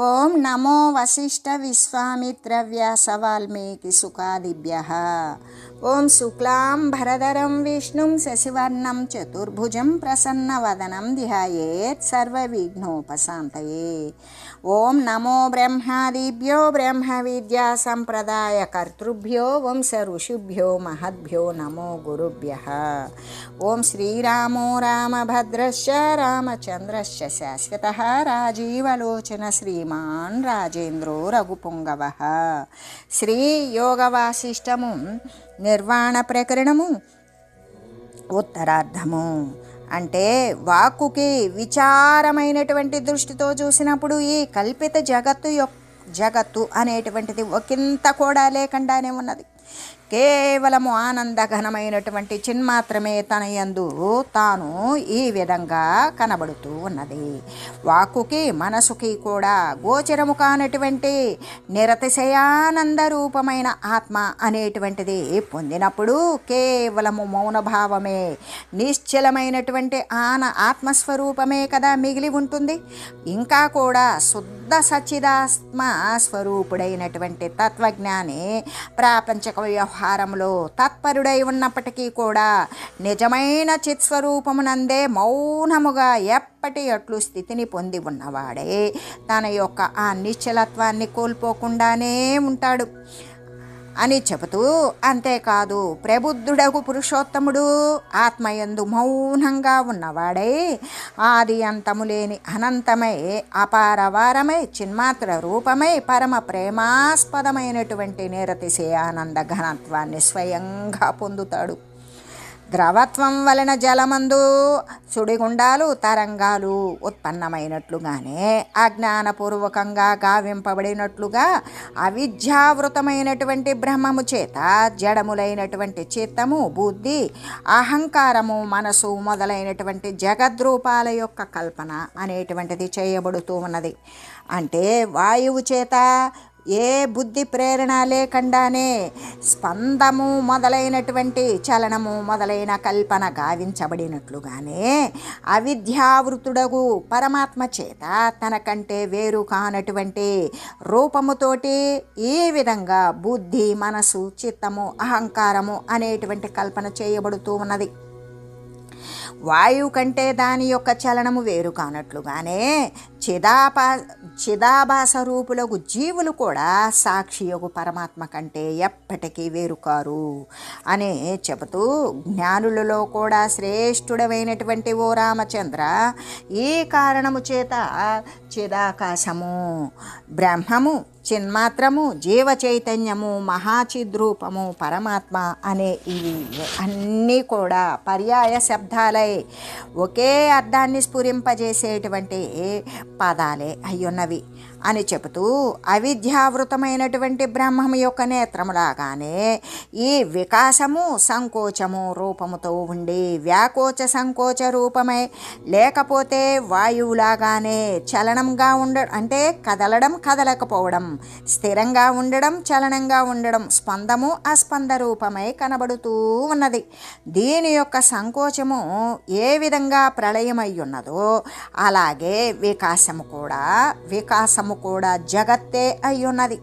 ఓం నమో వశిష్ఠ విశ్వామిత్ర వ్యాస వాల్మీకి సుఖాదిభ్య ఓం శుక్లాం భరధరం విష్ణుం శశివర్ణం చతుర్భుజం ప్రసన్నవదనం ధ్యాయేత్ సర్వవిఘ్నోపశాంతయే ఓం నమో బ్రహ్మాదిభ్యో బ్రహ్మ విద్యా సంప్రదాయ కర్తృభ్యో వంశ ఋషిభ్యో మహద్భ్యో నమో గురుభ్య ఓం శ్రీరామో రామభద్రశ్చ రామచంద్రశ్చ శాశ్వత రాజీవలోచన శ్రీమాన్ రాజేంద్రో రఘుపుంగవ శ్రీ యోగవాసిష్టము నిర్వాణ ప్రకరణము ఉత్తరార్ధము అంటే వాక్కుకి విచారమైనటువంటి దృష్టితో చూసినప్పుడు ఈ కల్పిత జగత్తు యొక్క జగత్తు అనేటువంటిది ఒకంత కూడా లేకుండానే ఉన్నది. కేవలము ఆనందఘనమైనటువంటి చిన్మాత్రమే తన యందు తాను ఈ విధంగా కనబడుతూ ఉన్నది. వాక్కుకి మనసుకి కూడా గోచరము కానటువంటి నిరతిశయానంద రూపమైన ఆత్మ అనేటువంటిది పొందినప్పుడు కేవలము మౌనభావమే నిశ్చలమైనటువంటి ఆన ఆత్మస్వరూపమే కదా మిగిలి ఉంటుంది. ఇంకా కూడా శుద్ధ సచిదాత్మ స్వరూపుడైనటువంటి తత్వజ్ఞాని ప్రాపంచక వ్యవహారంలో తత్పరుడై ఉన్నప్పటికీ కూడా నిజమైన చిత్స్వరూపమునందే మౌనముగా ఎప్పటి అట్లు స్థితిని పొంది ఉన్నవాడే. తన యొక్క ఆ నిశ్చలత్వాన్ని కోల్పోకుండానే ఉంటాడు. అని చెబుతూ అంతేకాదు ప్రబుద్ధుడగు పురుషోత్తముడు ఆత్మయందు మౌనంగా ఉన్నవాడై ఆది అంతము లేని అనంతమై అపారవారమై చిన్మాత్ర రూపమై పరమ ప్రేమాస్పదమైనటువంటి నిరతిశే ఆనంద ఘనత్వాన్ని స్వయంగా పొందుతాడు. ద్రవత్వం వలన జలమందు సుడిగుండాలు తరంగాలు ఉత్పన్నమైనట్లుగానే అజ్ఞానపూర్వకంగా గావింపబడినట్లుగా అవిద్యావృతమైనటువంటి బ్రహ్మము చేత జడములైనటువంటి చిత్తము బుద్ధి అహంకారము మనసు మొదలైనటువంటి జగద్రూపాల యొక్క కల్పన అనేటువంటిది చేయబడుతూ ఉన్నది. అంటే వాయువు చేత ఏ బుద్ధి ప్రేరణ లేకుండానే స్పందము మొదలైనటువంటి చలనము మొదలైన కల్పన గావించబడినట్లుగానే అవిద్యావృతుడగు పరమాత్మ చేత తనకంటే వేరు కానటువంటి రూపముతోటి ఈ విధంగా బుద్ధి మనసు చిత్తము అహంకారము అనేటువంటి కల్పన చేయబడుతూ ఉన్నది. వాయువు కంటే దాని యొక్క చలనము వేరు కానట్లుగానే చిదాపా చిదాభాస రూపులకు జీవులు కూడా సాక్షియగు పరమాత్మ కంటే ఎప్పటికీ వేరుకారు అని చెబుతూ జ్ఞానులలో కూడా శ్రేష్ఠుడమైనటువంటి ఓ రామచంద్ర ఈ కారణము చేత చిదాకాశము బ్రహ్మము చిన్మాత్రము జీవ చైతన్యము మహాచిద్రూపము పరమాత్మ అనే ఇవి అన్నీ కూడా పర్యాయ శబ్దాలై. ఒకే అర్థాన్ని స్ఫురింపజేసేటువంటి పదాలే అయ్యున్నవి. అని చెబుతూ అవిద్యావృతమైనటువంటి బ్రహ్మం యొక్క నేత్రములాగానే ఈ వికాసము సంకోచము రూపముతో ఉండి వ్యాకోచ సంకోచ రూపమై లేకపోతే వాయువులాగానే చలనంగా ఉండ అంటే కదలడం కదలకపోవడం స్థిరంగా ఉండడం చలనంగా ఉండడం స్పందము అస్పంద రూపమై కనబడుతూ ఉన్నది. దీని యొక్క సంకోచము ఏ విధంగా ప్రళయమై ఉన్నదో అలాగే వికాసము కూడా వికాసము కూడా జగత్తే అయ్యున్నది.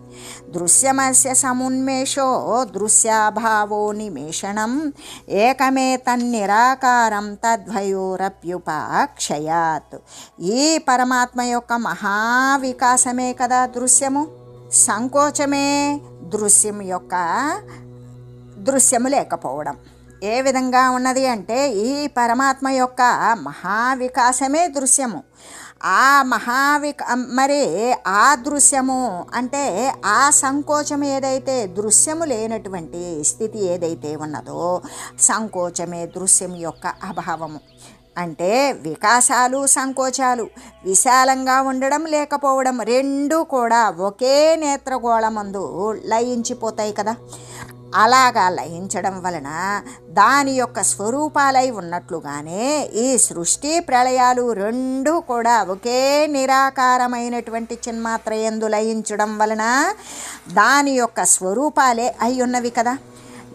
దృశ్యమస్య సమున్మేషో దృశ్యాభావో నిమేషణం ఏకమే తన్నిరాకారం తద్వయోరప్యుపాక్షయాత్. ఈ పరమాత్మ యొక్క మహావికాసమే కదా దృశ్యము. సంకోచమే దృశ్యం యొక్క దృశ్యము లేకపోవడం. ఏ విధంగా ఉన్నది అంటే ఈ పరమాత్మ యొక్క మహావికాసమే దృశ్యము. ఆ మహావిక మరి ఆ దృశ్యము అంటే ఆ సంకోచం ఏదైతే దృశ్యము లేనటువంటి స్థితి ఏదైతే ఉన్నదో సంకోచమే దృశ్యం యొక్క అభావము. అంటే వికాసాలు సంకోచాలు విశాలంగా ఉండడం లేకపోవడం రెండూ కూడా ఒకే నేత్రగోళమందు లయించిపోతాయి కదా. అలాగా లయించడం వలన దాని యొక్క స్వరూపాలై ఉన్నట్లుగానే ఈ సృష్టి ప్రళయాలు రెండూ కూడా ఒకే నిరాకారమైనటువంటి చిన్మాత్ర ఎందు లయించడం వలన దాని యొక్క స్వరూపాలే అయి ఉన్నవి కదా.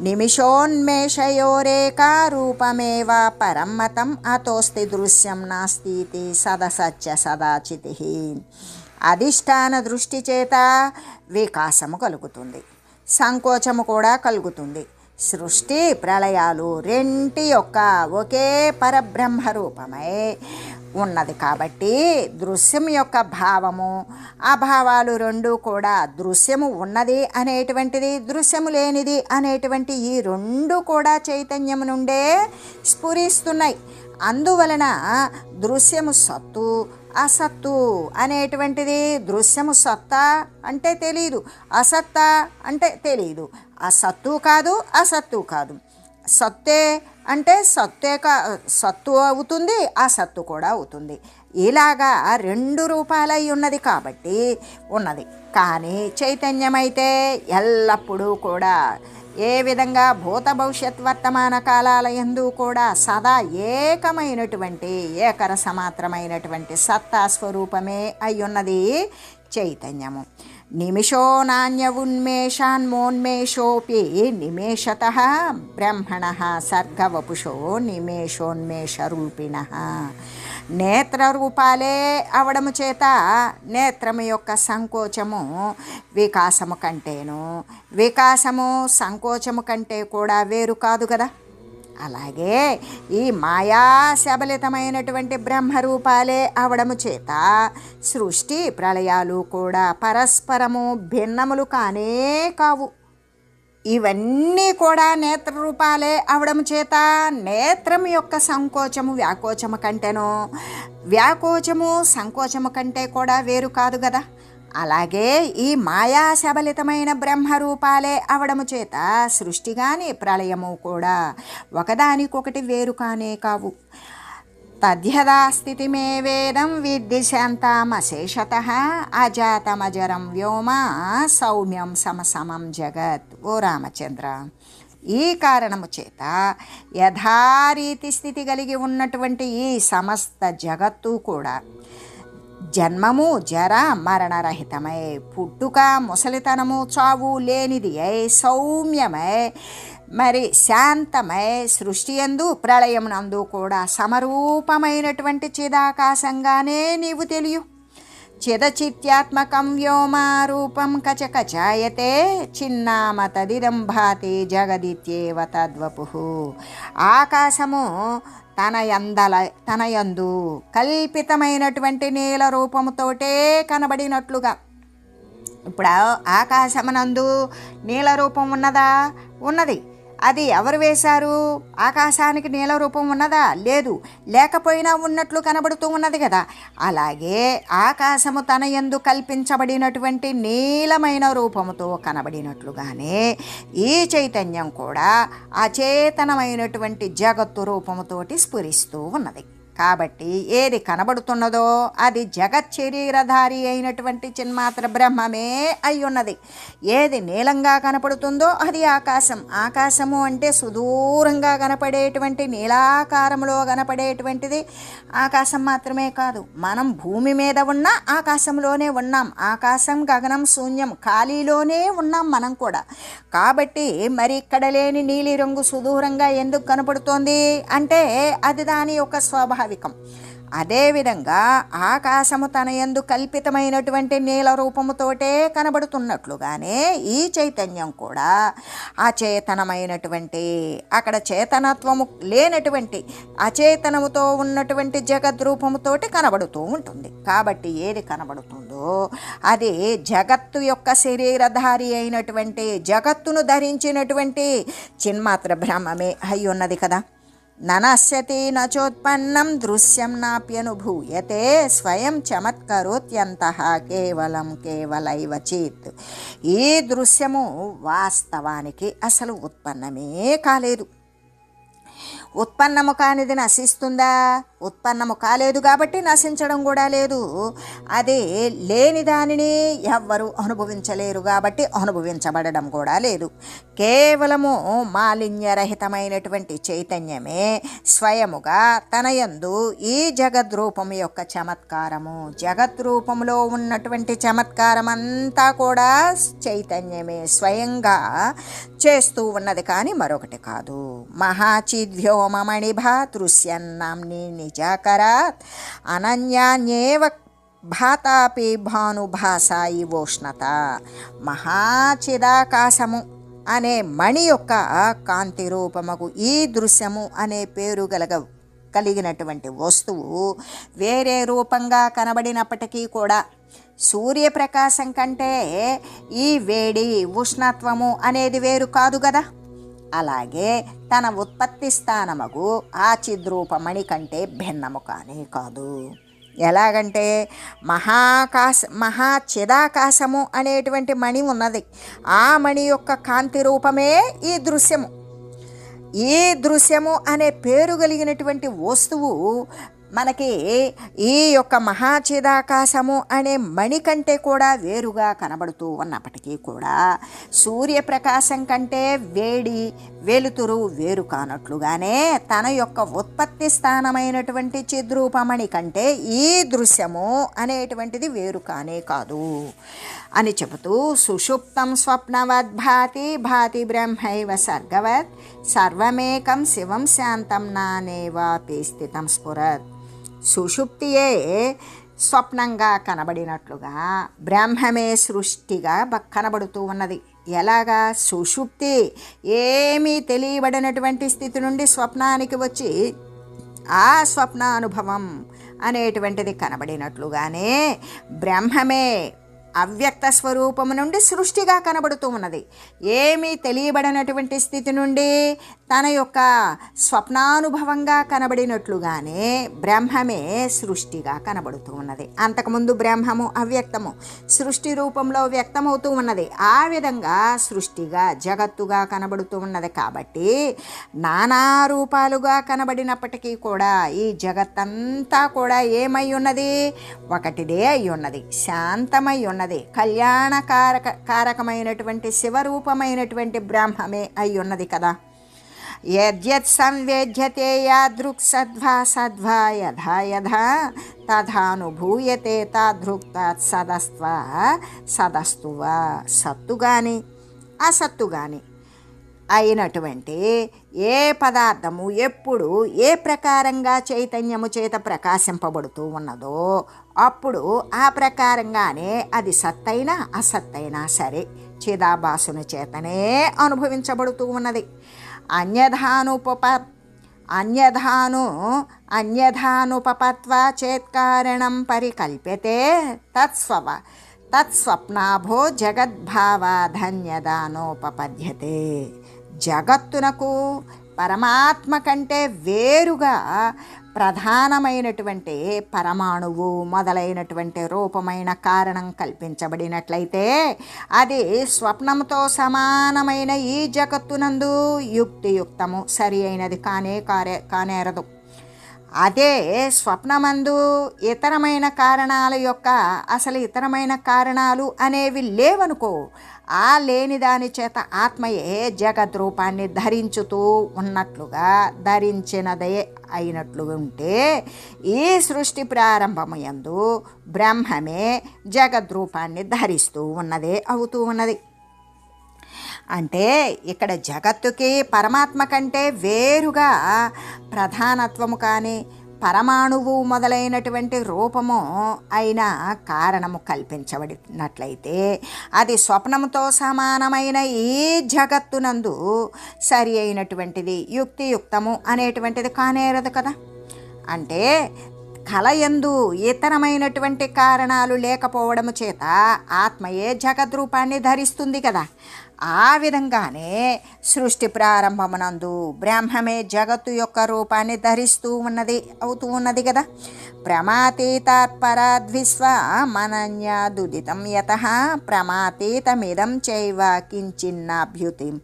నిమిషోన్మేషయోరేకా రూపమేవ పరమ్మతం అతోస్తి దృశ్యం నాస్తి సదసత్య సదాచితి. అధిష్టాన దృష్టి చేత వికాసము కలుగుతుంది. సంకోచము కూడా కలుగుతుంది. సృష్టి ప్రళయాలు రెంటి యొక్క ఒకే పరబ్రహ్మ రూపమై. ఉన్నది కాబట్టి దృశ్యం యొక్క భావము ఆ భావాలు రెండు కూడా దృశ్యము ఉన్నది అనేటువంటిది దృశ్యము లేనిది అనేటువంటి ఈ రెండు కూడా చైతన్యము నుండే స్ఫురిస్తున్నాయి. అందువలన దృశ్యము సత్తు అసత్తు అనేటువంటిది దృశ్యము సత్తా అంటే తెలియదు అసత్తా అంటే తెలియదు అసత్తు కాదు అసత్తు కాదు. సత్తే అంటే సత్తే కా సత్తు అవుతుంది అసత్తు కూడా అవుతుంది. ఇలాగా రెండు రూపాలై ఉన్నది కాబట్టి ఉన్నది. కానీ చైతన్యమైతే ఎల్లప్పుడూ కూడా ఏ విధంగా భూత భవిష్యత్ వర్తమాన కాలాల ఎందు కూడా సదా ఏకమైనటువంటి ఏకరసమాత్రమైనటువంటి సత్తా స్వరూపమే అయ్యున్నది చైతన్యము. నిమిషో నాణ్య ఉన్మేషాన్మోన్మేషోపి నిమేషత బ్రహ్మణ సర్గవపుషో నిమేషోన్మేషరూపిణ. నేత్ర రూపాలే అవడము చేత నేత్రము యొక్క సంకోచము వికాసము కంటేను. వికాసము సంకోచము కంటే కూడా వేరు కాదు కదా? అలాగే ఈ మాయా శబలితమైనటువంటి బ్రహ్మరూపాలే అవడము చేత సృష్టి ప్రళయాలు కూడా పరస్పరము భిన్నములు కానే కావు. ఇవన్నీ కూడా నేత్ర రూపాలే అవడం చేత నేత్రం యొక్క సంకోచము వ్యాకోచము కంటేనో. వ్యాకోచము సంకోచము కంటే కూడా వేరు కాదు కదా. అలాగే ఈ మాయా శబలితమైన బ్రహ్మరూపాలే అవడము చేత సృష్టి కానీ ప్రళయము కూడా ఒకదానికొకటి వేరు కానే కావు. తద్యదా స్థితిమే వేదం విద్ధి శాంతామశేషత అజాతమజరం వ్యోమ సౌమ్యం సమసమం జగత్ ఓ రామచంద్ర ఈ కారణము చేత యథారీతి స్థితి కలిగి ఉన్నటువంటి ఈ సమస్త జగత్తు కూడా జన్మము జర మరణరహితమై పుట్టుక ముసలితనము చావు లేనిది అయి సౌమ్యమై మరి శాంతమై సృష్టి ఎందు ప్రళయమునందు కూడా సమరూపమైనటువంటి చిదాకాశంగానే నీవు తెలియు. చిదచిత్యాత్మకం వ్యోమారూపం కచకచాయతే చిన్నామ తదిదం భాతి జగదిత్యేవ తద్వపు. ఆకాశము తన యందల తన యందు కల్పితమైనటువంటి నీల రూపముతోటే కనబడినట్లుగా. ఇప్పుడు ఆకాశమునందు నీల రూపం ఉన్నదా? ఉన్నది. అది ఎవరు వేశారు? ఆకాశానికి నీల రూపం ఉన్నదా? లేదు. లేకపోయినా ఉన్నట్లు కనబడుతూ ఉన్నది కదా. అలాగే ఆకాశము తన ఎందు కల్పించబడినటువంటి నీలమైన రూపముతో కనబడినట్లుగానే ఈ చైతన్యం కూడా అచేతనమైనటువంటి జగత్తు రూపముతోటి స్ఫురిస్తూ ఉన్నది. కాబట్టి ఏది కనబడుతున్నదో అది జగత్ శరీరధారి అయినటువంటి చిన్మాత్ర బ్రహ్మమే అయి ఉన్నది ఏది నీలంగా కనపడుతుందో అది ఆకాశం. ఆకాశము అంటే సుదూరంగా కనపడేటువంటి నీలాకారంలో కనపడేటువంటిది ఆకాశం మాత్రమే కాదు. మనం భూమి మీద ఉన్న ఆకాశంలోనే ఉన్నాం. ఆకాశం గగనం శూన్యం ఖాళీలోనే ఉన్నాం మనం కూడా. కాబట్టి మరి ఇక్కడ లేని నీలిరంగు సుదూరంగా ఎందుకు కనపడుతోంది? అంటే అది దాని యొక్క స్వాభావికం అదేవిధంగా ఆకాశము తన యందు కల్పితమైనటువంటి నీల రూపముతోటే కనబడుతున్నట్లుగానే ఈ చైతన్యం కూడా అచేతనమైనటువంటి అక్కడ చేతనత్వము లేనటువంటి అచేతనముతో ఉన్నటువంటి జగద్రూపముతోటి కనబడుతూ ఉంటుంది. కాబట్టి ఏది కనబడుతుందో అది జగత్తు యొక్క శరీరధారి అయినటువంటి జగత్తును ధరించినటువంటి చిన్మాత్ర బ్రహ్మమే అయి ఉన్నది కదా. ననశ్యతి నచోత్పన్నం దృశ్యం నాప్యనుభూయతే స్వయం చమత్కరోత్యంత కేవలం కేవలైవ చేత్. ఈ దృశ్యము వాస్తవానికి అసలు ఉత్పన్నమే కాలేదు. ఉత్పన్నము కానిది నశిస్తుందా? ఉత్పన్నము కాలేదు కాబట్టి నశించడం కూడా లేదు. అది లేని దానిని ఎవ్వరూ అనుభవించలేరు కాబట్టి అనుభవించబడడం కూడా లేదు. కేవలము మాలిన్యరహితమైనటువంటి చైతన్యమే స్వయముగా తన యందు ఈ జగద్రూపము యొక్క చమత్కారము. జగద్రూపంలో ఉన్నటువంటి చమత్కారం అంతా కూడా చైతన్యమే స్వయంగా చేస్తూ ఉన్నది కానీ మరొకటి కాదు. మహాచిద్వ్యోమమణిభా తృశ్యన్నాంని నిజాకరాత్. అనన్యాన్యేవ భాతాపి భానుభాసా ఉష్ణత. మహాచిదాకాశము అనే మణి యొక్క కాంతి రూపముకు ఈ దృశ్యము అనే పేరు గలగ కలిగినటువంటి వస్తువు వేరే రూపంగా కనబడినప్పటికీ కూడా సూర్యప్రకాశం కంటే ఈ వేడి ఉష్ణత్వము అనేది వేరు కాదు కదా అలాగే తన ఉత్పత్తి స్థానముకు ఆ చిద్రూపమణి కంటే భిన్నము కానీ కాదు. ఎలాగంటే మహాకాశ మహాచిదాకాశము అనేటువంటి మణి ఉన్నది. ఆ మణి యొక్క కాంతి రూపమే ఈ దృశ్యము. ఈ దృశ్యము అనే పేరు కలిగినటువంటి వస్తువు మనకి ఈ యొక్క మహాచిదాకాశము అనే మణి కంటే కూడా వేరుగా కనబడుతూ ఉన్నప్పటికీ కూడా సూర్యప్రకాశం కంటే వేడి వెలుతురు వేరు కానట్లుగానే తన యొక్క ఉత్పత్తి స్థానమైనటువంటి చిద్రూపమణి కంటే ఈ దృశ్యము అనేటువంటిది వేరు కానే కాదు అని చెబుతూ సుషుప్తం స్వప్నవద్ భాతి బ్రహ్మైవ సర్గవత్ సర్వమేకం శివం శాంతం నానేవాపి స్థితం స్ఫురత్ సుషుప్తియే స్వప్నంగా కనబడినట్లుగా బ్రహ్మమే సృష్టిగా కనబడుతూ ఉన్నది. ఎలాగా? సుషుప్తి ఏమీ తెలియబడినటువంటి స్థితి నుండి స్వప్నానికి వచ్చి ఆ స్వప్నానుభవం అనేటువంటిది కనబడినట్లుగానే బ్రహ్మమే అవ్యక్త స్వరూపము నుండి సృష్టిగా కనబడుతూ ఉన్నది. ఏమీ తెలియబడినటువంటి స్థితి నుండి తన యొక్క స్వప్నానుభవంగా కనబడినట్లుగానే బ్రహ్మమే సృష్టిగా కనబడుతూ ఉన్నది. అంతకుముందు బ్రహ్మము అవ్యక్తము సృష్టి రూపంలో వ్యక్తమవుతూ ఉన్నది. ఆ విధంగా సృష్టిగా జగత్తుగా కనబడుతూ ఉన్నది కాబట్టి నానా రూపాలుగా కనబడినప్పటికీ కూడా ఈ జగత్తంతా కూడా ఏమై ఉన్నది? ఒకటిదే అయి ఉన్నది. శాంతమై ఉన్నది. కళ్యాణకారక కారకమైనటువంటి శివరూపమైనటువంటి బ్రహ్మమే అయి ఉన్నది కదా. యద్యత్ సంవేద్యతే యాదృక్ సద్వా సద్వా యథా యథా తథానుభూయతే తాదృక్ తత్ సదస్వ సదస్తువా సత్తు గాని అసత్తు గాని అయినటువంటి ఏ పదార్థము ఎప్పుడు ఏ ప్రకారంగా చైతన్యము చేత ప్రకాశింపబడుతూ ఉన్నదో అప్పుడు ఆ ప్రకారంగానే అది సత్తైనా అసత్తైనా సరే చిదాభాసుని చేతనే అనుభవించబడుతూ ఉన్నది. అన్యధానుప అన్యధాను అన్యధానుపపత్వ చేత్కారణం పరికల్ప్యతే తత్స్వవ తత్స్వప్నాభో జగద్భావాధన్యదానోపపద్యతే. జగత్తునకు పరమాత్మ కంటే వేరుగా ప్రధానమైనటువంటి పరమాణువు మొదలైనటువంటి రూపమైన కారణం కల్పించబడినట్లయితే అది స్వప్నంతో సమానమైన ఈ జగత్తునందు యుక్తియుక్తము సరి అయినది కానే కారే కానేరదు. అదే స్వప్నమందు ఇతరమైన కారణాల యొక్క అసలు ఇతరమైన కారణాలు అనేవి లేవనుకో ఆ లేని దాని చేత ఆత్మయే జగద్రూపాన్ని ధరించుతూ ఉన్నట్లుగా ధరించినదే అయినట్లు ఉంటే ఈ సృష్టి ప్రారంభమయందు బ్రహ్మమే జగద్రూపాన్ని ధరిస్తూ ఉన్నదే అవుతూ ఉన్నది. అంటే ఇక్కడ జగత్తుకి పరమాత్మ కంటే వేరుగా ప్రధానత్వము కానీ పరమాణువు మొదలైనటువంటి రూపము అయిన కారణము కల్పించబడినట్లయితే అది స్వప్నముతో సమానమైన ఈ జగత్తునందు సరి అయినటువంటిది యుక్తియుక్తము అనేటువంటిది కానేరదు కదా. అంటే కలయందు ఇతరమైనటువంటి కారణాలు లేకపోవడము చేత ఆత్మయే జగద్రూపాన్ని ధరిస్తుంది కదా. ఆ విధంగానే సృష్టి ప్రారంభమునందు బ్రహ్మమే జగత్తు యొక్క రూపాన్ని ధరిస్తూ ఉన్నది అవుతూ ఉన్నది కదా ప్రమాతీతాత్పరాద్విశ్వ మనన్యాదుదితం యత ప్రమాతీతమిదం చైవ కించిన్నాభ్యుతి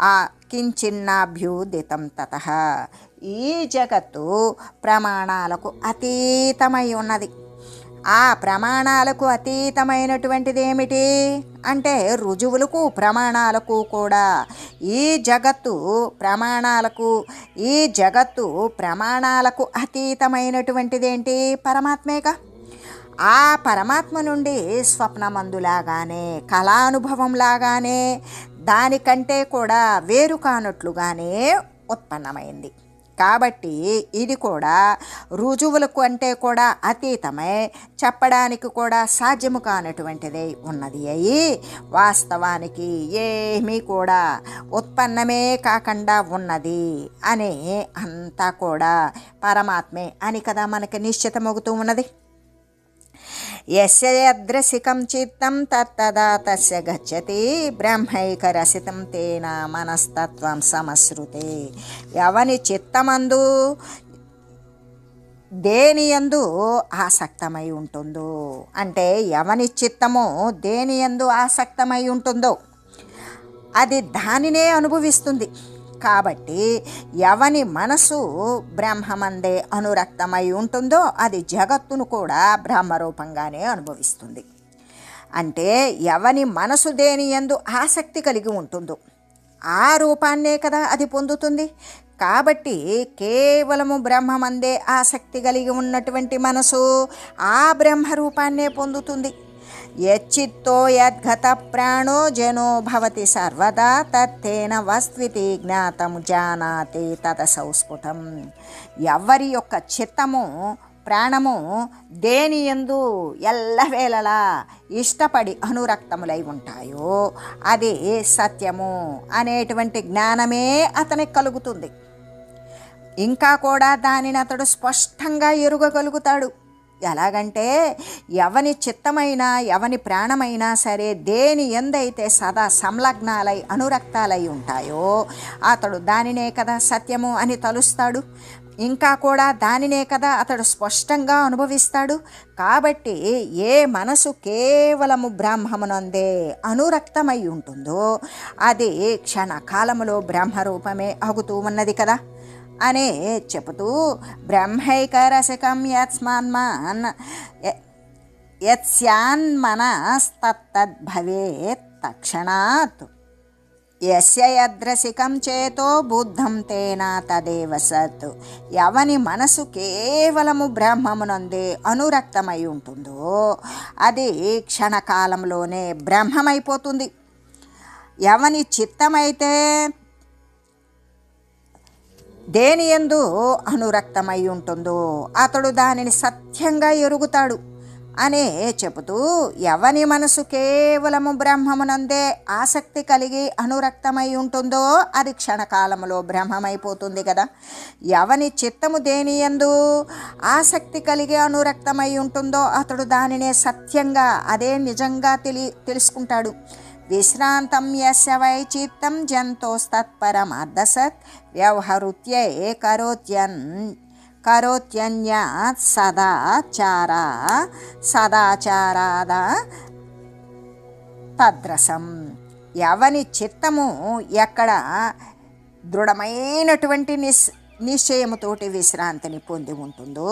ఆ కించిన్నాభ్యుదితం తత. ఈ జగత్తు ప్రమాణాలకు అతీతమై ఉన్నది. ఆ ప్రమాణాలకు అతీతమైనటువంటిది ఏమిటి అంటే రుజువులకు ప్రమాణాలకు కూడా. ఈ జగత్తు ప్రమాణాలకు ఈ జగత్తు ప్రమాణాలకు అతీతమైనటువంటిది ఏంటి పరమాత్మేగా ఆ పరమాత్మ నుండి స్వప్నమందులాగానే కళానుభవంలాగానే దానికంటే కూడా వేరు కానట్లుగానే ఉత్పన్నమైంది. కాబట్టి ఇది కూడా రుజువులకు అంటే కూడా అతీతమై చెప్పడానికి కూడా సాధ్యము కానటువంటిది ఉన్నది అయి వాస్తవానికి ఏమీ కూడా ఉత్పన్నమే కాకుండా ఉన్నది అనే అంతా కూడా పరమాత్మే అని కదా మనకి నిశ్చితమవుతూ ఉన్నది. యద్రసికం చిత్తం తత్తదా తస్య గచ్చతి బ్రహ్మైకరసితం తేన మనస్తత్వం సమశ్రుతే ఎవని చిత్తమందు దేని యందు ఆసక్తమై ఉంటుందో అంటే ఎవని చిత్తమో దేని యందు ఆసక్తమై ఉంటుందో అది దానినే అనుభవిస్తుంది. కాబట్టి ఎవని మనసు బ్రహ్మమందే అనురక్తమై ఉంటుందో అది జగత్తును కూడా బ్రహ్మరూపంగానే అనుభవిస్తుంది. అంటే ఎవని మనసు దేని ఎందు ఆసక్తి కలిగి ఉంటుందో ఆ రూపాన్నే కదా అది పొందుతుంది. కాబట్టి కేవలము బ్రహ్మమందే ఆసక్తి కలిగి ఉన్నటువంటి మనసు ఆ బ్రహ్మ రూపాన్నే పొందుతుంది. యచ్చిత్తో యద్గత ప్రాణో జనో భవతి సర్వదా తత్తేన వస్త్వితి జ్ఞాతం జానాతి తద సంస్ఫుటం ఎవరి యొక్క చిత్తము ప్రాణము దేని ఎందు ఎల్లవేళలా ఇష్టపడి అనురక్తములై ఉంటాయో అది సత్యము అనేటువంటి జ్ఞానమే అతనికి కలుగుతుంది. ఇంకా కూడా దానిని అతడు స్పష్టంగా ఎరుగగలుగుతాడు. ఎలాగంటే ఎవని చిత్తమైనా ఎవని ప్రాణమైనా సరే దేని ఎందైతే సదా సంలగ్నాలై అనురక్తాలై ఉంటాయో అతడు దానినే కదా సత్యము అని తలుస్తాడు. ఇంకా కూడా దానినే కదా అతడు స్పష్టంగా అనుభవిస్తాడు. కాబట్టి ఏ మనసు కేవలము బ్రాహ్మమునందే అనురక్తమై ఉంటుందో అది క్షణకాలములో బ్రహ్మరూపమే అగుతూ ఉన్నది కదా. అనే చెబుతూ బ్రహ్మైకరసికం యత్స్మాన్మాన్ యత్స్యాన్మనస్తత్తద్భవేత్ తక్షణాత్. యస్య యద్రసికం చేతో బుద్ధం తేన తదేవ సత్. ఎవని మనసు కేవలము బ్రహ్మమునందే అనురక్తమై ఉంటుందో అది క్షణకాలంలోనే బ్రహ్మమైపోతుంది. ఎవని చిత్తమైతే దేని ఎందు అనురక్తమై ఉంటుందో అతడు దానిని సత్యంగా ఎరుగుతాడు అనే చెబుతూ ఎవని మనసు కేవలము బ్రహ్మమునందే ఆసక్తి కలిగి అనురక్తమై ఉంటుందో అది క్షణకాలములో బ్రహ్మమైపోతుంది కదా. ఎవని చిత్తము దేని ఎందు ఆసక్తి కలిగి అనురక్తమై ఉంటుందో అతడు దానినే సత్యంగా అదే నిజంగా తెలి తెలుసుకుంటాడు. విశ్రాంతం యస్య వై చిత్తం జంతోస్తత్పరమర్ధసత్ వ్యవహృత్యే కరోత్యన్ కరోత్యన్యాత్ సదాచార సదాచారాద తద్రసం ఎవని చిత్తము ఎక్కడ దృఢమైనటువంటి నిస్ నిశ్చయముతోటి విశ్రాంతిని పొంది ఉంటుందో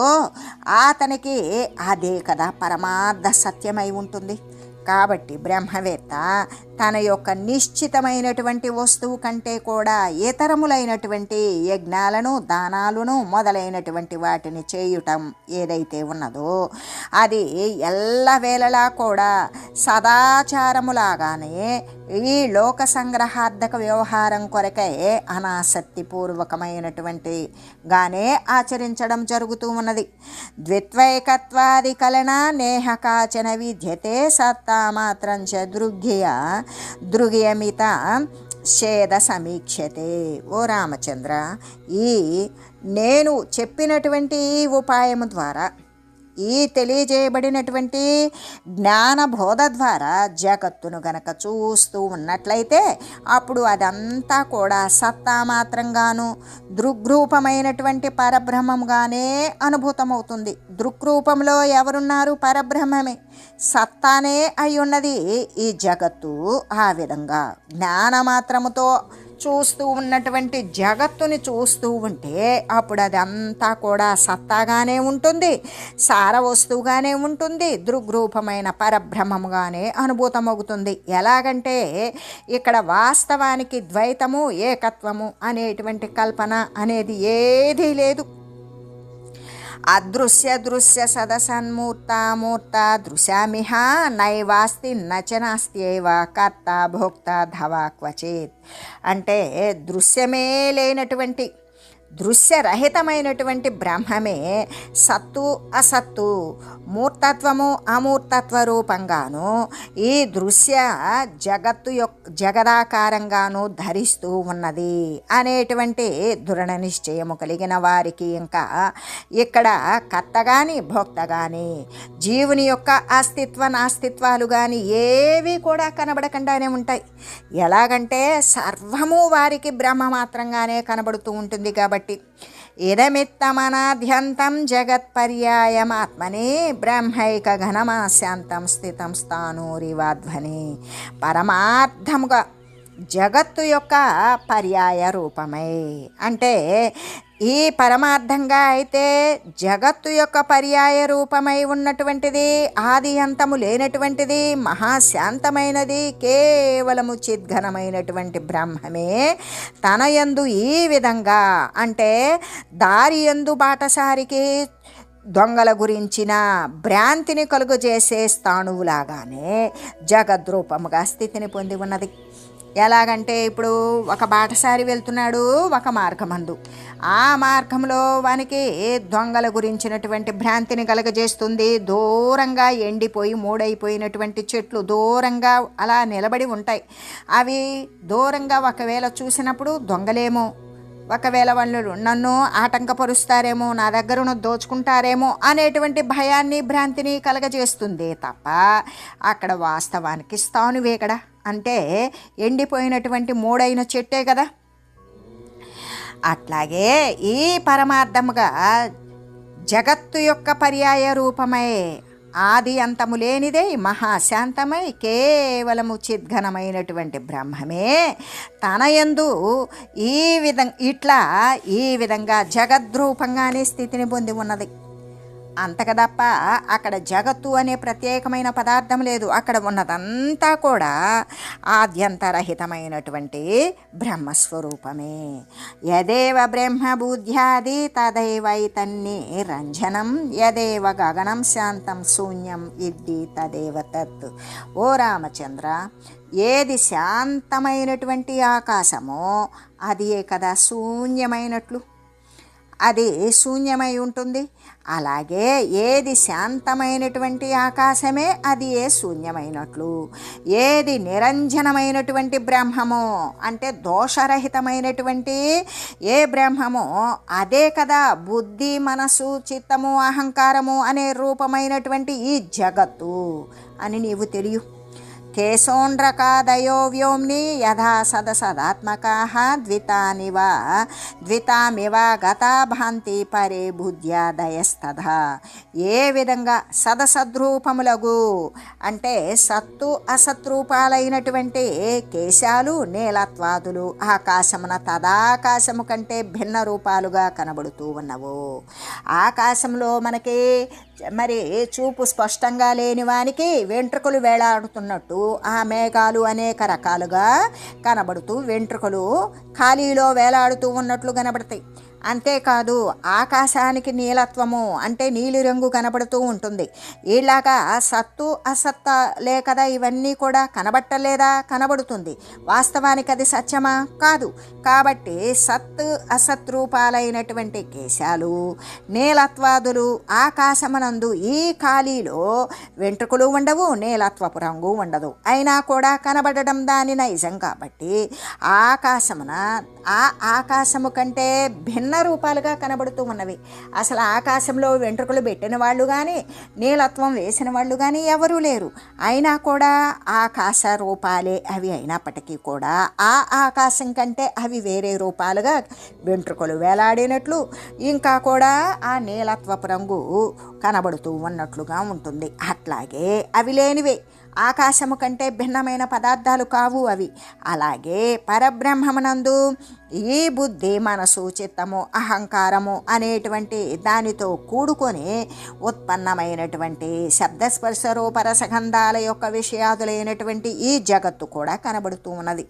అతనికి అదే కదా పరమార్థ సత్యమై ఉంటుంది. కాబట్టి బ్రహ్మవేత్త తన యొక్క నిశ్చితమైనటువంటి వస్తువు కంటే కూడా ఇతరములైనటువంటి యజ్ఞాలను దానాలను మొదలైనటువంటి వాటిని చేయుటం ఏదైతే ఉన్నదో అది ఎల్లవేళలా కూడా సదాచారములాగానే ఈ లోక సంగ్రహార్థక వ్యవహారం కొరకై అనాసక్తిపూర్వకమైనటువంటి గానే ఆచరించడం జరుగుతూ ఉన్నది. ద్విత్వైకత్వాది కలన నేహకాచన విద్యతే సత్తా మాత్రం చ దృగ్య దృగయమిత షేద సమీక్షతే ఓ రామచంద్ర ఈ నేను చెప్పినటువంటి ఈ ఉపాయము ద్వారా ఈ తెలియజేయబడినటువంటి జ్ఞానబోధ ద్వారా జగత్తును గనక చూస్తూ ఉన్నట్లయితే అప్పుడు అదంతా కూడా సత్తా మాత్రంగాను దృగ్రూపమైనటువంటి పరబ్రహ్మంగానే అనుభూతమవుతుంది. దృక్రూపంలో ఎవరున్నారు? పరబ్రహ్మమే. సత్తానే అయి ఉన్నది ఈ జగత్తు. ఆ విధంగా జ్ఞానమాత్రముతో చూస్తూ ఉన్నటువంటి జగత్తుని చూస్తూ ఉంటే అప్పుడు అది అంతా కూడా సత్తాగానే ఉంటుంది సార వస్తువుగానే ఉంటుంది దృగ్రూపమైన పరబ్రహ్మముగానే అనుభూతమవుతుంది ఎలాగంటే ఇక్కడ వాస్తవానికి ద్వైతము ఏకత్వము అనేటువంటి కల్పన అనేది ఏదీ లేదు. అదృశ్య దృశ్య సదసన్మూర్త మూర్త దృశ్యామిహ నైవాస్తి నచనాస్త్యేవ కర్త భోక్త ధవా క్వచేత్. అంటే దృశ్యమే లేనటువంటి దృశ్యరహితమైనటువంటి బ్రహ్మమే సత్తు అసత్తు మూర్తత్వము అమూర్తత్వ రూపంగాను ఈ దృశ్య జగత్తు యొక్క జగదాకారంగాను ధరిస్తూ ఉన్నది అనేటువంటి దృఢ నిశ్చయము కలిగిన వారికి ఇంకా ఇక్కడ కర్త కానీ భోక్త కానీ జీవుని యొక్క అస్తిత్వ నాస్తిత్వాలు కానీ ఏవి కూడా కనబడకుండానే ఉంటాయి. ఎలాగంటే సర్వము వారికి బ్రహ్మ మాత్రంగానే కనబడుతూ ఉంటుంది కాబట్టి ఇదమిత్తమనాద్యంతం జగత్పర్యాయమాత్మనే బ్రహ్మైక ఘనమాశాంతం స్థితం స్థానూరివాధ్వని. పరమార్థముగా జగత్తు యొక్క పర్యాయ రూపమై. అంటే ఈ పరమార్థంగా అయితే జగత్తు యొక్క పర్యాయ రూపమై ఉన్నటువంటిది ఆది అంతము లేనటువంటిది మహాశాంతమైనది కేవలము చిద్ఘనమైనటువంటి బ్రహ్మమే తన యందు ఈ విధంగా. అంటే దారి ఎందు బాటసారికి దొంగల గురించిన భ్రాంతిని కలుగజేసే స్థాణువులాగానే జగద్రూపముగా స్థితిని పొంది ఉన్నది. ఎలాగంటే ఇప్పుడు ఒక బాటసారి వెళ్తున్నాడు ఒక మార్గమందు. ఆ మార్గంలో వానికి దొంగల గురించినటువంటి భ్రాంతిని కలగజేస్తుంది? దూరంగా ఎండిపోయి మూడైపోయినటువంటి చెట్లు దూరంగా అలా నిలబడి ఉంటాయి. అవి దూరంగా ఒకవేళ చూసినప్పుడు దొంగలేమో. ఒకవేళ వాళ్ళు నన్ను ఆటంకపరుస్తారేమో నా దగ్గరను దోచుకుంటారేమో అనేటువంటి భయాన్ని భ్రాంతిని కలగజేస్తుంది తప్ప అక్కడ వాస్తవానికి స్థానువే కదా. అంటే ఎండిపోయినటువంటి మూడైన చెట్టే కదా. అట్లాగే ఈ పరమార్థముగా జగత్తు యొక్క పర్యాయ రూపమై ఆది అంతము లేనిదే మహాశాంతమై కేవలము చిద్ఘనమైనటువంటి బ్రహ్మమే. తన యందు ఈ విధం ఇట్లా ఈ విధంగా జగద్రూపంగానే స్థితిని పొంది ఉన్నది. అంతకదప్ప అక్కడ జగత్తు అనే ప్రత్యేకమైన పదార్థం లేదు. అక్కడ ఉన్నదంతా కూడా ఆద్యంతరహితమైనటువంటి బ్రహ్మస్వరూపమే. యదేవ బ్రహ్మబుద్ధ్యాది తదైవైతన్ని రంజనం యదేవ గగనం శాంతం శూన్యం ఇది తదేవ తత్. ఓ రామచంద్ర ఏది శాంతమైనటువంటి ఆకాశమో అది కదా శూన్యమైనట్లు. అది శూన్యమై ఉంటుంది. అలాగే ఏది శాంతమైనటువంటి ఆకాశమే అది ఏ శూన్యమైనట్లు. ఏది నిరంజనమైనటువంటి బ్రహ్మమో అంటే దోషరహితమైనటువంటి ఏ బ్రహ్మమో అదే కదా బుద్ధి మనసు చిత్తము అహంకారము అనే రూపమైనటువంటి ఈ జగత్తు అని నీవు తెలియు. కేశోండ్రకాదయో వ్యోమ్ని యథా సదసదాత్మకా ద్వితానివ ద్వితామివ గతాభాంతి పరే బుద్ధ్యాదయస్తథ ఏ విధంగా సదసద్రూపములగు అంటే సత్తు అసత్రూపాలైనటువంటి కేశాలు నీలత్వాదులు ఆకాశమున తదాకాశము కంటే భిన్న రూపాలుగా కనబడుతూ ఉన్నవు. ఆకాశంలో మనకి మరి చూపు స్పష్టంగా లేని వానికి వెంట్రుకలు వేలాడుతున్నట్టు ఆ మేఘాలు అనేక రకాలుగా కనబడుతూ వెంట్రుకలు ఖాళీలో వేలాడుతూ ఉన్నట్లు కనబడతాయి. అంతేకాదు ఆకాశానికి నీలత్వము అంటే నీలిరంగు కనబడుతూ ఉంటుంది. ఇలాగా సత్తు అసత్త లే కదా ఇవన్నీ కూడా కనబట్టలేదా కనబడుతుంది. వాస్తవానికి అది సత్యమా? కాదు. కాబట్టి సత్ అసత్ రూపాలైనటువంటి కేశాలు నీలత్వాదులు ఆకాశమనందు ఈ ఖాళీలో వెంట్రుకలు ఉండవు నీలత్వపు రంగు ఉండదు. అయినా కూడా కనబడడం దాని నైజం కాబట్టి ఆకాశమున ఆ ఆకాశము కంటే భిన్న రూపాలుగా కనబడుతూ ఉన్నవి. అసలు ఆకాశంలో వెంట్రుకలు పెట్టిన వాళ్ళు కానీ నీలత్వం వేసిన వాళ్ళు కానీ ఎవరూ లేరు. అయినా కూడా ఆకాశ రూపాలే అవి అయినప్పటికీ కూడా ఆ ఆకాశం కంటే అవి వేరే రూపాలుగా వెంట్రుకలు వేలాడినట్లు ఇంకా కూడా ఆ నీలత్వపు రంగు కనబడుతూ ఉన్నట్లుగా ఉంటుంది. అట్లాగే అవి లేనివే. ఆకాశము కంటే భిన్నమైన పదార్థాలు కావు అవి. అలాగే పరబ్రహ్మమునందు ఈ బుద్ధి మనసు చిత్తము అహంకారము అనేటువంటి దానితో కూడుకొని ఉత్పన్నమైనటువంటి శబ్దస్పర్శ రూపరసగంధాల యొక్క విషయాదులైనటువంటి ఈ జగత్తు కూడా కనబడుతూ ఉన్నది.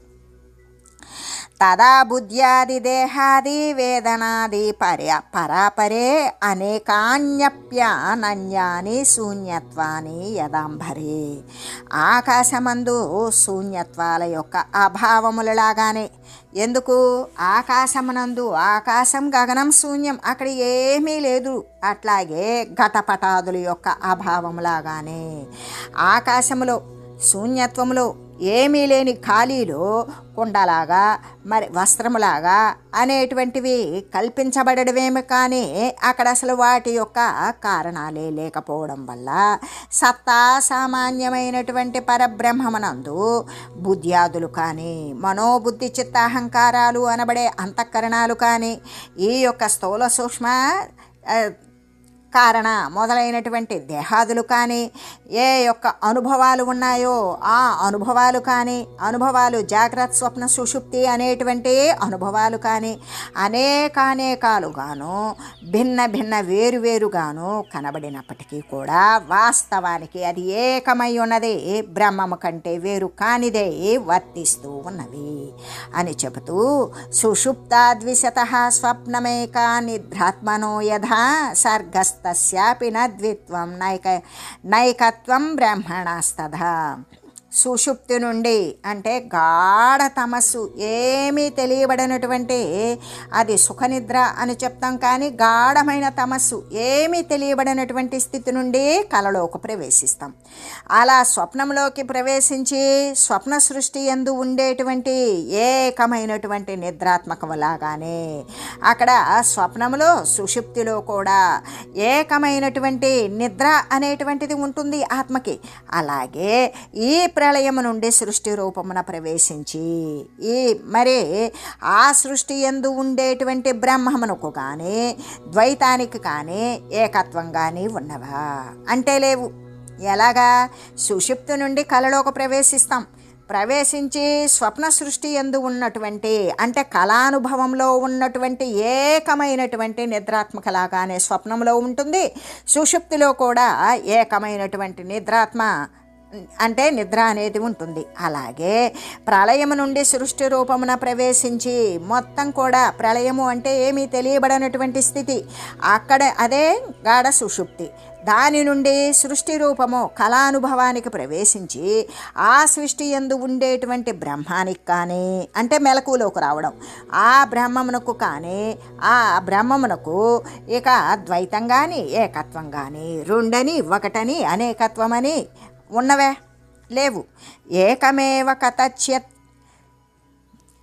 తదా బుద్ధ్యాది దేహాది వేదనాది పర్య పరాపరే అనేకాన్యప్యానన్యాని శూన్యత్వాని యదాంబరే. ఆకాశమందు శూన్యత్వాల యొక్క అభావములలాగానే. ఎందుకు? ఆకాశమునందు ఆకాశం గగనం శూన్యం అక్కడ ఏమీ లేదు. అట్లాగే ఘటపటాదుల యొక్క అభావములాగానే. ఆకాశములో శూన్యత్వములో ఏమీ లేని ఖాళీలో కుండలాగా మరి వస్త్రములాగా అనేటువంటివి కల్పించబడడమేమి కానీ అక్కడ అసలు వాటి యొక్క కారణాలే లేకపోవడం వల్ల సత్తా సామాన్యమైనటువంటి పరబ్రహ్మమునందు బుద్ధ్యాదులు కానీ మనోబుద్ధి చిత్తాహంకారాలు అనబడే అంతఃకరణాలు కానీ ఈ యొక్క స్థూల సూక్ష్మ కారణ మొదలైనటువంటి దేహాదులు కానీ ఏ యొక్క అనుభవాలు ఉన్నాయో ఆ అనుభవాలు కానీ అనుభవాలు జాగ్రత్త స్వప్న సుషుప్తి అనేటువంటి అనుభవాలు కానీ అనేకానేకాలుగాను భిన్న భిన్న వేరువేరుగాను కనబడినప్పటికీ కూడా వాస్తవానికి అది ఏకమై ఉన్నది బ్రహ్మము కంటే వేరు కానిదే వర్తిస్తూ ఉన్నవి అని చెబుతూ సుషుప్తాద్విశత స్వప్నమేక నిద్రాత్మనో యథా तस्यापि न द्वित्वं नैक नैकत्वं ब्रह्मणास्तथा। సుషుప్తి నుండి అంటే గాఢ తమస్సు ఏమీ తెలియబడినటువంటి అది సుఖనిద్ర అని చెప్తాం కానీ గాఢమైన తమస్సు ఏమీ తెలియబడినటువంటి స్థితి నుండి కలలోకి ప్రవేశిస్తాం. అలా స్వప్నంలోకి ప్రవేశించి స్వప్న సృష్టి ఎందు ఉండేటువంటి ఏకమైనటువంటి నిద్రాత్మకములాగానే అక్కడ స్వప్నములో సుషుప్తిలో కూడా ఏకమైనటువంటి నిద్ర అనేటువంటిది ఉంటుంది ఆత్మకి. అలాగే ఈ ప్రళయము నుండి సృష్టి రూపమున ప్రవేశించి ఈ మరి ఆ సృష్టి ఎందు ఉండేటువంటి బ్రహ్మమునకు కానీ ద్వైతానికి కానీ ఏకత్వం కానీ ఉన్నవా? అంటే లేవు. ఎలాగా? సుషిప్తి నుండి కలలోకి ప్రవేశిస్తాం. ప్రవేశించి స్వప్న సృష్టి ఎందు ఉన్నటువంటి అంటే కళానుభవంలో ఉన్నటువంటి ఏకమైనటువంటి నిద్రాత్మకలాగానే స్వప్నంలో ఉంటుంది. సుషుప్తిలో కూడా ఏకమైనటువంటి నిద్రాత్మ అంటే నిద్ర అనేది ఉంటుంది. అలాగే ప్రళయము నుండి సృష్టి రూపమున ప్రవేశించి మొత్తం కూడా ప్రళయము అంటే ఏమీ తెలియబడనటువంటి స్థితి. అక్కడ అదే గాఢ సుషుప్తి. దాని నుండి సృష్టి రూపము కళానుభవానికి ప్రవేశించి ఆ సృష్టి ఎందు ఉండేటువంటి బ్రహ్మానికి కానీ అంటే మెలకులోకి రావడం. ఆ బ్రహ్మమునకు కానీ ఆ బ్రహ్మమునకు ఇక ద్వైతం కానీ ఏకత్వం కానీ రెండని ఒకటని అనేకత్వమని ఉన్నవే లేవు. ఏకమేవ కథచ్యత్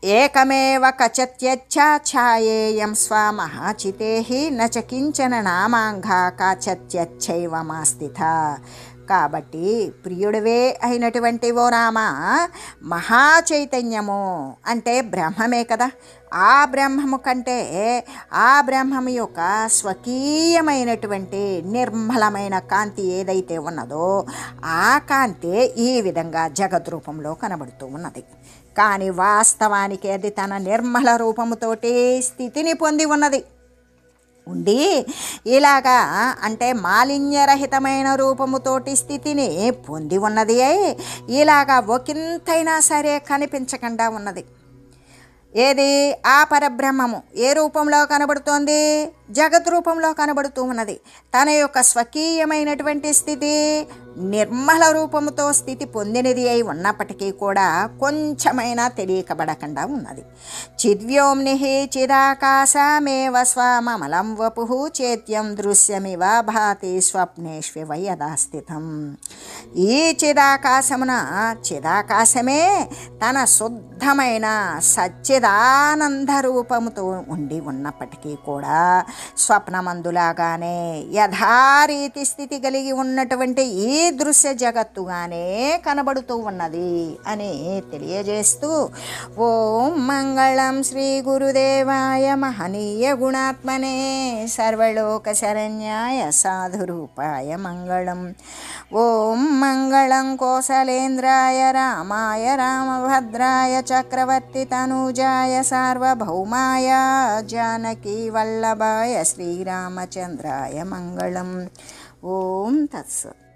ఏకమేవ కచత్యచ్ఛాయేయం స్వమహాచితే నచ నచకించన నామాంఘా కాచత్యచ్చైవ మాస్థిత. కాబట్టి ప్రియుడివే అయినటువంటి ఓ రామ మహాచైతన్యము అంటే బ్రహ్మమే కదా. ఆ బ్రహ్మము కంటే ఆ బ్రహ్మము యొక్క స్వకీయమైనటువంటి నిర్మలమైన కాంతి ఏదైతే ఉన్నదో ఆ కాంతి ఈ విధంగా జగద్ రూపంలో కనబడుతూ ఉన్నది. కానీ వాస్తవానికి అది తన నిర్మల రూపముతోటి స్థితిని పొంది ఉన్నది. ఉండి ఇలాగా అంటే మాలిన్యరహితమైన రూపముతోటి స్థితిని పొంది ఉన్నది ఇలాగా ఒకంతైనా సరే కనిపించకుండా ఉన్నది. ఏది? ఆ పరబ్రహ్మము. ఏ రూపంలో కనబడుతోంది? జగత్ రూపంలో కనబడుతూ ఉన్నది. తన యొక్క స్వకీయమైనటువంటి స్థితి నిర్మల రూపముతో స్థితి పొందినది అయి ఉన్నప్పటికీ కూడా కొంచెమైనా తెలియకబడకుండా ఉన్నది. చిద్వ్యోమ్ని చిదాకాశమేవ స్వమమలం వపు చేత్యం దృశ్యమివ భాతి స్వప్నేష్వివ యథాస్థితం ఈ చిదాకాశమున చిదాకాశమే తన శుద్ధమైన సచ్చిదానంద రూపముతో ఉండి ఉన్నప్పటికీ కూడా స్వప్నమందులాగానే యథారీతి స్థితి కలిగి ఉన్నటువంటి ఈ దృశ్య జగత్తుగానే కనబడుతూ ఉన్నది అని తెలియజేస్తూ ఓం మంగళం శ్రీ గురుదేవాయ మహనీయ గుణాత్మనే సర్వలోక శరణ్యాయ సాధురూపాయ మంగళం. ఓం మంగళం కోసలేంద్రాయ రామాయ రామభద్రాయ చక్రవర్తి తనూజాయ సార్వభౌమాయ జానకీ వల్లభాయ శ్రీరామచంద్రాయ మంగళం. ఓం తత్సత్.